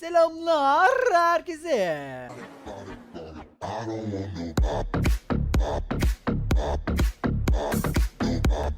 Selamlar herkese.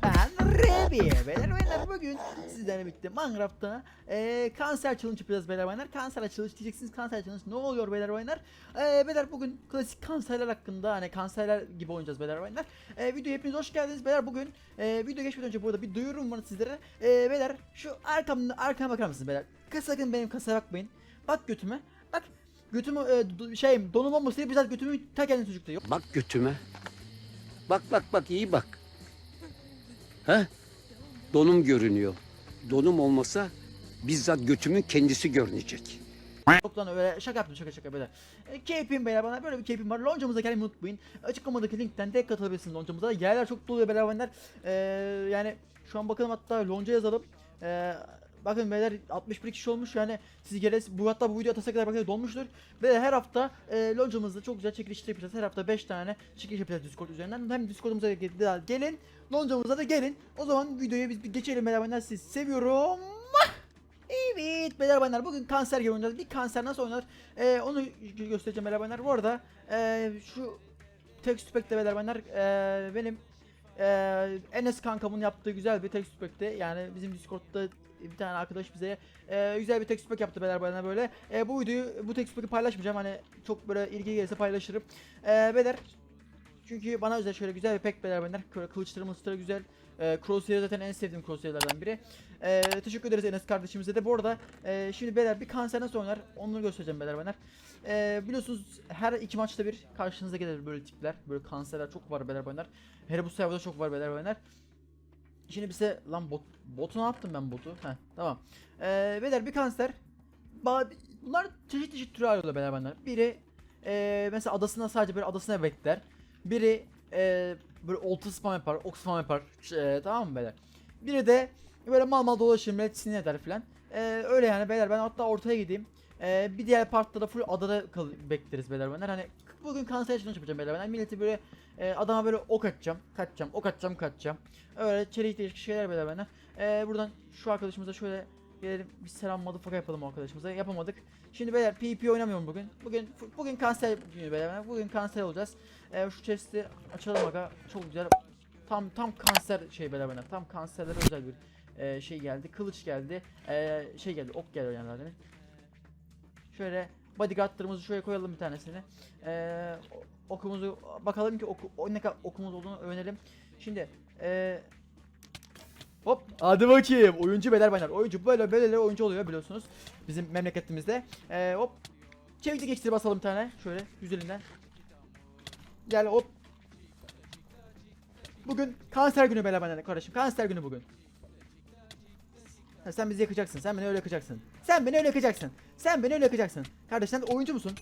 Ben Rebi. Beyler beyler bugün sizlerle birlikte Minecraft'ta eee kanser challenge yapacağız beyler beyler. Kanser challenge diyeceksiniz kanser challenge ne oluyor beyler beyler. Eee beyler bugün klasik kanserler hakkında hani kanserler gibi oynayacağız beyler beyler. Eee video hepiniz hoş geldiniz beyler bugün. Eee video geçmeden önce burada bir duyurum var sizlere. Eee beyler şu arkamda arkama bakar mısınız beyler? Sakın benim kasaya bakmayın. Bak götüme. Bak götümü e, şey donum olmasın diye bizzat götümü ta kendine çocukta yok. Bak götüme. Bak bak bak iyi bak. He? Donum görünüyor. Donum olmasa bizzat götümün kendisi görünecek. Yoktan öyle şaka yaptım şaka şaka böyle. E, keyfim beyler bana böyle bir keyfim var. Loncamıza gelmeyi unutmayın. Açıklamadaki linkten de katılabilirsiniz loncamıza. Yerler çok doluyor beyler beyler. E, yani şu an bakalım hatta lonca yazalım. E, bakın beyler 61 kişi olmuş yani siz gele bu hatta bu video atasa kadar bakın dolmuştur. Ve her hafta e, loncamızda çok güzel çekilişler yapacağız. Her hafta 5 tane çekiliş yapacağız Discord üzerinden. Hem Discord'umuza gelin, loncamıza da gelin. O zaman videoya biz bir geçelim beyler beyler. Sizi seviyorum. Evet beyler bayanlar bugün kanser gibi oynayacağız. Bir kanser nasıl oynar Ee, onu gö- göstereceğim beyler bayanlar. Bu arada ee, şu text pack'te beyler bayanlar ee, benim ee, Enes kankamın yaptığı güzel bir text pack'te yani bizim Discord'da bir tane arkadaş bize ee, güzel bir text yaptı beyler bayanlar böyle. Ee, bu videoyu bu text paylaşmayacağım hani çok böyle ilgi gelirse paylaşırım. Ee, beyler çünkü bana özel şöyle güzel bir pack beyler. Kı- Kılıçları mılıçları güzel. Ee, Crosshair zaten en sevdiğim crosshair'lardan biri. Ee, teşekkür ederiz Enes kardeşimize de. Bu arada e, şimdi beyler bir kanser nasıl oynar onu göstereceğim beyler beyler. Ee, biliyorsunuz her iki maçta bir karşınıza gelir böyle tipler. Böyle kanserler çok var beyler beyler. Hele bu serverda çok var beyler beyler. Şimdi bize lan bot botu ne yaptım ben botu? Heh tamam. Ee, beyler bir kanser. Ba- Bunlar çeşit çeşit türü arıyorlar beyler beyler. Biri e, mesela adasına sadece böyle adasına bekler. Biri e, böyle olta spam yapar, ok spam yapar. E, tamam mı beyler? Biri de böyle mal mal dolaşır, millet sinir eder filan. E, öyle yani beyler ben hatta ortaya gideyim. E, bir diğer partta da full adada kal bekleriz beyler beyler. Hani bugün kanser challenge yapacağım beyler beyler. Milleti böyle e, adama böyle ok atacağım, kaçacağım, ok atacağım, kaçacağım. Öyle çelik değişik şeyler beyler beyler. E, buradan şu arkadaşımıza şöyle gelelim bir selam motherfucker yapalım arkadaşımıza. Yapamadık. Şimdi beyler PvP oynamıyorum bugün. Bugün bugün kanser günü beyler. Bugün kanser olacağız. Ee, şu chest'i açalım aga. Çok güzel. Tam tam kanser şey beyler beyler. Tam kanserlere özel bir e, şey geldi. Kılıç geldi. E, şey geldi. Ok geldi yani. Şöyle bodyguardlarımızı şöyle koyalım bir tanesini. E, o- okumuzu bakalım ki oku, o ne kadar okumuz olduğunu öğrenelim. Şimdi e, Hop hadi bakayım. Oyuncu beyler baylar oyuncu böyle böyle oyuncu oluyor biliyorsunuz bizim memleketimizde. Ee, hop çevikli geçti basalım bir tane. Şöyle güzelinden gel hop. Bugün kanser günü beyler baylar kardeşim kanser günü bugün Ha, sen bizi yakacaksın sen beni öyle yakacaksın. Sen beni öyle yakacaksın sen beni öyle yakacaksın. Kardeş sen oyuncu musun?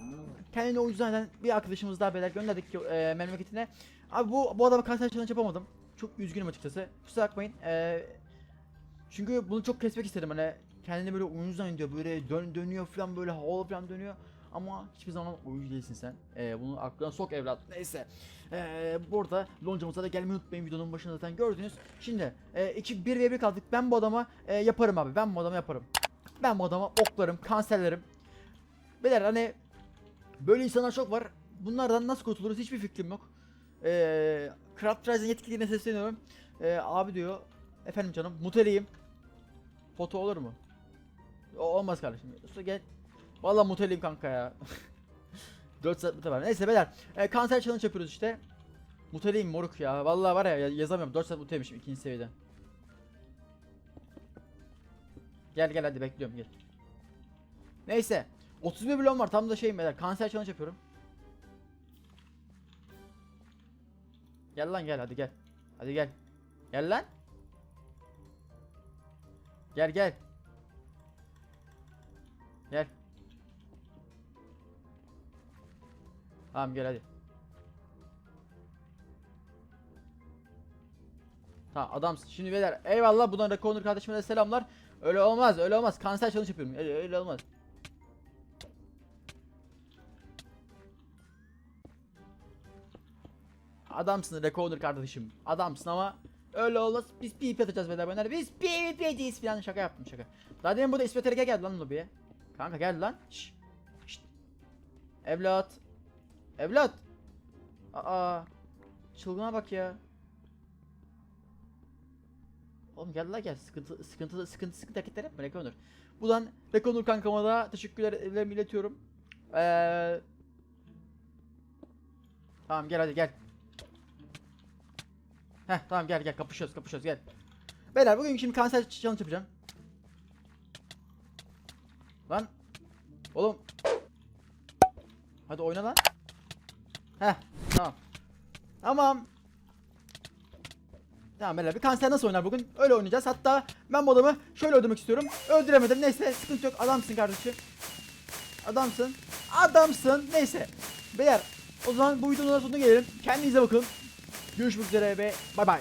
Kendini oyuncu zanneden bir arkadaşımız daha beyler gönderdik e, memleketine. Abi bu bu adama kanser challenge yapamadım. Çok üzgünüm açıkçası. Kusura bakmayın. Ee, çünkü bunu çok kesmek istedim. Hani kendini böyle oyuncu zannediyor böyle dön dönüyor falan böyle havalı falan dönüyor ama hiçbir zaman oyuncu değilsin sen. Ee, bunu aklına sok evlat. Neyse. Ee, burada loncamıza da gelmeyi unutmayın videonun başında zaten gördünüz. Şimdi e, iki bir ve bir kaldık. Ben bu adama e, yaparım abi. Ben bu adama yaparım. Ben bu adama oklarım, kanserlerim. Beyler hani böyle insanlar çok var. Bunlardan nasıl kurtuluruz hiçbir fikrim yok. Eee Craft Rise'ın yetkililerine sesleniyorum. Eee abi diyor. Efendim canım muteliyim. Foto olur mu? O, olmaz kardeşim. Usta gel. Vallahi muteliyim kanka ya. 4 saat mute var. Neyse beyler. E, kanser challenge yapıyoruz işte. Muteliyim moruk ya. Vallahi var ya ya- yazamıyorum. 4 saat muteymişim ikinci seviyede. Gel gel hadi bekliyorum gel. Neyse. 31 milyon var tam da şeyim beyler. Kanser challenge yapıyorum. Gel lan gel hadi gel. Hadi gel. Gel lan. Gel gel. Gel. Tamam gel hadi. Tamam adamsın. Şimdi beyler eyvallah buradan Rekonur kardeşime de selamlar. Öyle olmaz öyle olmaz. Kanser challenge yapıyorum. Öyle, öyle olmaz. Adamsın Recorder kardeşim. Adamsın ama öyle olmaz. Biz PvP atacağız beyler beyler. Biz PvP'ciyiz falan şaka yaptım şaka. Daha demin burada İsmet Erge geldi lan lobiye. Kanka gel lan. Şşş. Şşt. Evlat. Evlat. Aa. Çılgına bak ya. Oğlum gel la gel. Sıkıntı sıkıntı sıkıntı sıkıntı hareketler yapma Rekonur. Buradan Rekonur kankama da teşekkürlerimi iletiyorum. Eee Tamam gel hadi gel. Heh tamam gel gel kapışıyoruz kapışıyoruz gel. Beyler bugün şimdi kanser challenge yapacağım. Lan. Oğlum. Hadi oyna lan. Heh tamam. Tamam. Tamam beyler bir kanser nasıl oynar bugün? Öyle oynayacağız. Hatta ben bu adamı şöyle öldürmek istiyorum. Öldüremedim. Neyse sıkıntı yok. Adamsın kardeşim. Adamsın. Adamsın. Neyse. Beyler o zaman bu videonun sonuna gelelim. Kendinize bakın. Görüşmek üzere ve bay bay.